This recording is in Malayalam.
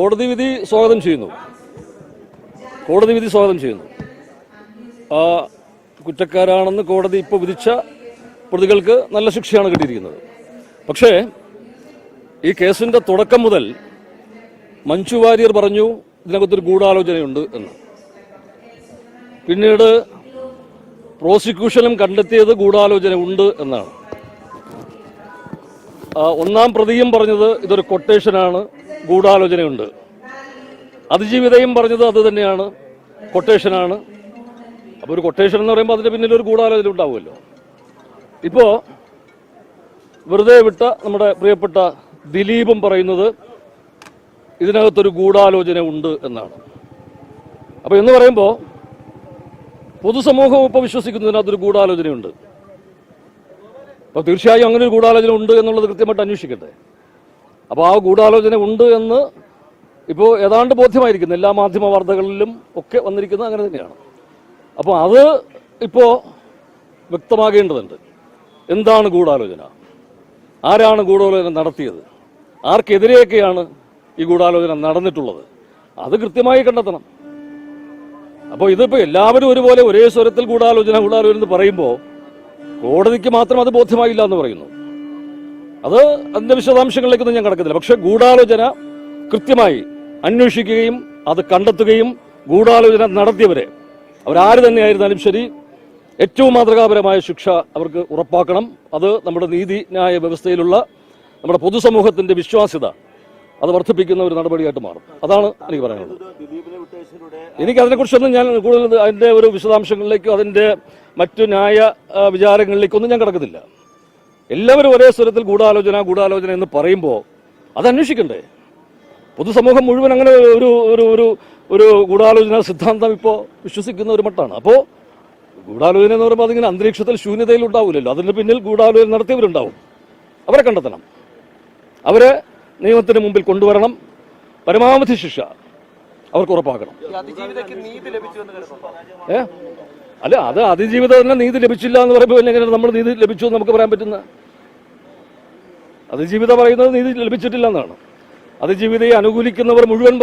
കോടതി വിധി സ്വാഗതം ചെയ്യുന്നു. കോടതി വിധി സ്വാഗതം ചെയ്യുന്നു. ആ കുറ്റക്കാരാണെന്ന് കോടതി ഇപ്പോൾ വിധിച്ച പ്രതികൾക്ക് നല്ല ശിക്ഷയാണ് കിട്ടിയിരിക്കുന്നത്. പക്ഷേ ഈ കേസിന്റെ തുടക്കം മുതൽ മഞ്ജു വാര്യർ പറഞ്ഞു ഇതിനകത്തൊരു ഗൂഢാലോചനയുണ്ട് എന്ന്. പിന്നീട് പ്രോസിക്യൂഷനും കണ്ടെത്തിയത് ഗൂഢാലോചന ഉണ്ട് എന്നാണ്. ഒന്നാം പ്രതിയും പറഞ്ഞത് ഇതൊരു കൊട്ടേഷനാണ്. ഗൂഢാലോചനയുണ്ട്. അതിജീവിതയും പറഞ്ഞത് അത് തന്നെയാണ്. കൊട്ടേഷനാണ് അപ്പോൾ ഒരു കൊട്ടേഷൻ എന്ന് പറയുമ്പോൾ അതിന്റെ പിന്നിൽ ഒരു ഗൂഢാലോചന ഉണ്ടാവുമല്ലോ. ഇപ്പോൾ വെറുതെ വിട്ട നമ്മുടെ പ്രിയപ്പെട്ട ദിലീപും പറയുന്നത് ഇതിനകത്തൊരു ഗൂഢാലോചന ഉണ്ട് എന്നാണ്. അപ്പോൾ എന്ന് പറയുമ്പോൾ പൊതുസമൂഹം ഇപ്പോൾ വിശ്വസിക്കുന്നതിനകത്തൊരു ഗൂഢാലോചനയുണ്ട്. അപ്പോൾ തീർച്ചയായും അങ്ങനെ ഒരു ഗൂഢാലോചന ഉണ്ട് എന്നുള്ളത് കൃത്യമായിട്ട് അന്വേഷിക്കട്ടെ. അപ്പോൾ ആ ഗൂഢാലോചന ഉണ്ട് എന്ന് ഇപ്പോൾ ഏതാണ്ട് ബോധ്യമായിരിക്കുന്നു. എല്ലാ മാധ്യമ വാർത്തകളിലും ഒക്കെ വന്നിരിക്കുന്നത് അങ്ങനെ തന്നെയാണ്. അപ്പോൾ അത് ഇപ്പോൾ വ്യക്തമാകേണ്ടതുണ്ട്. എന്താണ് ഗൂഢാലോചന? ആരാണ് ഗൂഢാലോചന നടത്തിയത്? ആർക്കെതിരെയൊക്കെയാണ് ഈ ഗൂഢാലോചന നടന്നിട്ടുള്ളത്? അത് കൃത്യമായി കണ്ടെത്തണം. അപ്പോൾ ഇതിപ്പോൾ എല്ലാവരും ഒരുപോലെ ഒരേ സ്വരത്തിൽ ഗൂഢാലോചന ഗൂഢാലോചന എന്ന് പറയുമ്പോൾ കോടതിക്ക് മാത്രം അത് ബോധ്യമായില്ല എന്ന് പറയുന്നു. അത് അതിന്റെ വിശദാംശങ്ങളിലേക്കൊന്നും ഞാൻ കടക്കുന്നില്ല പക്ഷെ ഗൂഢാലോചന കൃത്യമായി അന്വേഷിക്കുകയും അത് കണ്ടെത്തുകയും ഗൂഢാലോചന നടത്തിയവരെ അവരാര് തന്നെയായിരുന്നാലും ശരി ഏറ്റവും മാതൃകാപരമായ ശിക്ഷ അവർക്ക് ഉറപ്പാക്കണം. അത് നമ്മുടെ നീതി ന്യായ വ്യവസ്ഥയിലുള്ള നമ്മുടെ പൊതുസമൂഹത്തിന്റെ വിശ്വാസ്യത അത് വർദ്ധിപ്പിക്കുന്ന ഒരു നടപടിയായിട്ട് മാറും. അതാണ് എനിക്ക് പറയാനുള്ളത്. എനിക്ക് അതിനെക്കുറിച്ചൊന്നും ഞാൻ കൂടുതൽ അതിന്റെ ഒരു വിശദാംശങ്ങളിലേക്കോ അതിന്റെ മറ്റു ന്യായ വിചാരങ്ങളിലേക്കൊന്നും ഞാൻ കിടക്കുന്നില്ല എല്ലാവരും ഒരേ സ്വരത്തിൽ ഗൂഢാലോചന ഗൂഢാലോചന എന്ന് പറയുമ്പോൾ അത് അന്വേഷിക്കണ്ടേ? പൊതുസമൂഹം മുഴുവൻ അങ്ങനെ ഒരു ഒരു ഒരു ഒരു ഗൂഢാലോചന സിദ്ധാന്തം ഇപ്പോൾ വിശ്വസിക്കുന്ന ഒരു മട്ടാണ്. അപ്പോൾ ഗൂഢാലോചന എന്ന് പറയുമ്പോൾ അതിങ്ങനെ അന്തരീക്ഷത്തിൽ ശൂന്യതയിൽ ഉണ്ടാവില്ലല്ലോ അതിന് പിന്നിൽ ഗൂഢാലോചന നടത്തിയവരുണ്ടാവും. അവരെ കണ്ടെത്തണം. അവരെ നിയമത്തിന് മുമ്പിൽ കൊണ്ടുവരണം. പരമാവധി ശിക്ഷ അവർക്ക് ഉറപ്പാക്കണം. അതിജീവിതയ്ക്ക് അല്ല അത് അതിജീവിതത്തിന് നീതി ലഭിച്ചില്ല എന്ന് പറയുമ്പോൾ എങ്ങനെയാണ് നമ്മൾ നീതി ലഭിച്ചു എന്ന് നമുക്ക് പറയാൻ പറ്റുന്ന അതിജീവിത പറയുന്നത് നീതി ലഭിച്ചിട്ടില്ല എന്നാണ്. അതിജീവിതയെ അനുകൂലിക്കുന്നവർ മുഴുവൻ